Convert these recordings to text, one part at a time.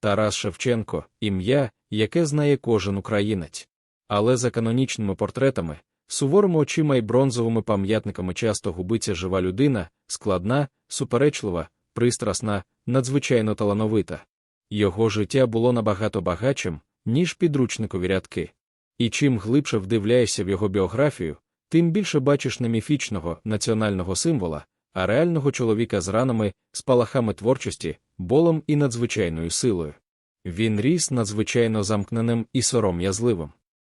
Тарас Шевченко ім'я, яке знає кожен українець. Але за канонічними портретами, суворими очима і бронзовими пам'ятниками часто губиться жива людина, складна, суперечлива, пристрасна, надзвичайно талановита. Його життя було набагато багатшим, ніж підручникові рядки. І чим глибше вдивляєшся в його біографію, тим більше бачиш не міфічного національного символа, а реального чоловіка з ранами, спалахами творчості, болом і надзвичайною силою. Він ріс надзвичайно замкненим і сором'язливим.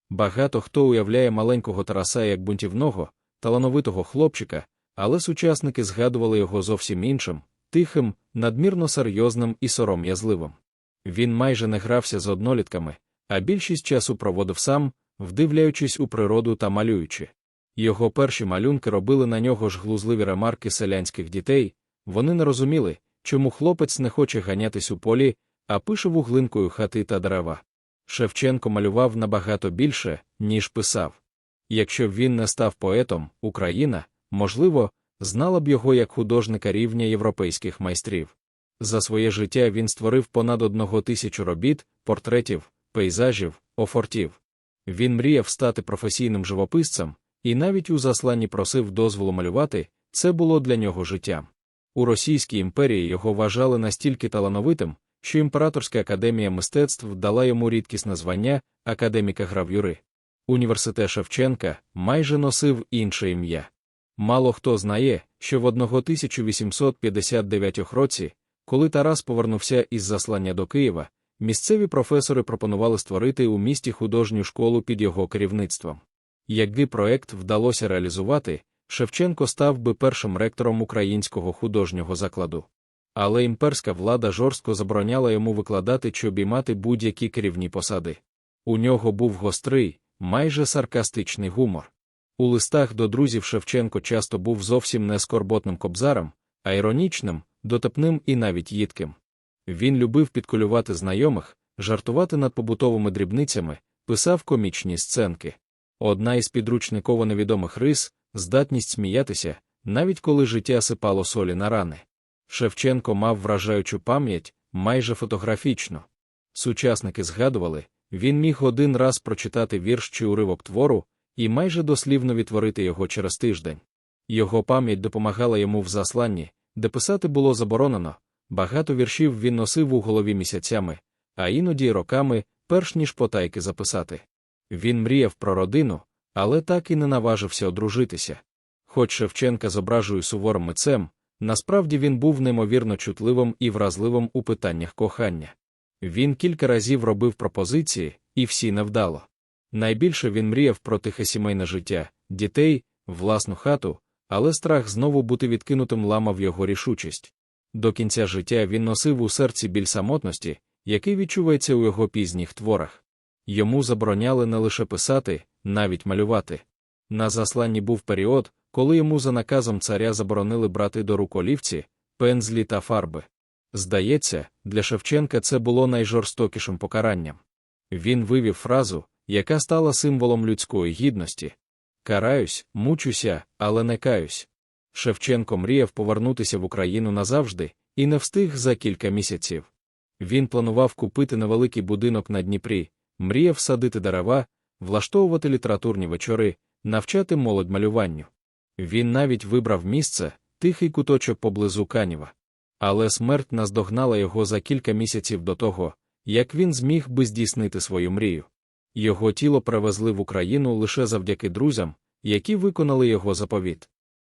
Багато хто уявляє маленького Тараса як бунтівного, талановитого хлопчика, але сучасники згадували його зовсім іншим, тихим, надмірно серйозним і сором'язливим. Він майже не грався з однолітками, а більшість часу проводив сам, вдивляючись у природу та малюючи. Його перші малюнки робили на нього ж глузливі ремарки селянських дітей, вони не розуміли, чому хлопець не хоче ганятись у полі, а пише вуглинкою хати та дерева. Шевченко малював набагато більше, ніж писав. Якщо б він не став поетом, Україна, можливо, знала б його як художника рівня європейських майстрів. За своє життя він створив понад одного тисячу робіт, портретів, пейзажів, офортів. Він мріяв стати професійним живописцем, і навіть у засланні просив дозволу малювати, це було для нього життям. У Російській імперії його вважали настільки талановитим, що Імператорська академія мистецтв дала йому рідкісне звання академіка гравюри. Університет Шевченка майже носив інше ім'я. Мало хто знає, що в 1859 році, коли Тарас повернувся із заслання до Києва, місцеві професори пропонували створити у місті художню школу під його керівництвом. Якби проект вдалося реалізувати, Шевченко став би першим ректором українського художнього закладу. Але імперська влада жорстко забороняла йому викладати чи обіймати будь-які керівні посади. У нього був гострий, майже саркастичний гумор. У листах до друзів Шевченко часто був зовсім не скорботним кобзаром, а іронічним, дотепним і навіть їдким. Він любив підколювати знайомих, жартувати над побутовими дрібницями, писав комічні сценки. Одна із підручниково невідомих рис здатність сміятися, навіть коли життя сипало солі на рани. Шевченко мав вражаючу пам'ять майже фотографічно. Сучасники згадували, він міг один раз прочитати вірш чи уривок твору і майже дослівно відтворити його через тиждень. Його пам'ять допомагала йому в засланні, де писати було заборонено, багато віршів він носив у голові місяцями, а іноді роками, перш ніж потайки записати. Він мріяв про родину, але так і не наважився одружитися. Хоч Шевченка зображує суворим митцем, насправді він був неймовірно чутливим і вразливим у питаннях кохання. Він кілька разів робив пропозиції, і всі невдало. Найбільше він мріяв про тихе сімейне життя, дітей, власну хату, але страх знову бути відкинутим ламав його рішучість. До кінця життя він носив у серці біль самотності, який відчувається у його пізніх творах. Йому забороняли не лише писати, навіть малювати. На засланні був період, коли йому за наказом царя заборонили брати до рук олівці, пензлі та фарби. Здається, для Шевченка це було найжорстокішим покаранням. Він вивів фразу, яка стала символом людської гідності Караюсь, мучуся, але не каюсь. Шевченко мріяв повернутися в Україну назавжди і не встиг за кілька місяців. Він планував купити невеликий будинок на Дніпрі, мріяв садити дерева, влаштовувати літературні вечори, навчати молодь малюванню. Він навіть вибрав місце, тихий куточок поблизу Канєва. Але смерть наздогнала його за кілька місяців до того, як він зміг би здійснити свою мрію. Його тіло привезли в Україну лише завдяки друзям, які виконали його заповіт.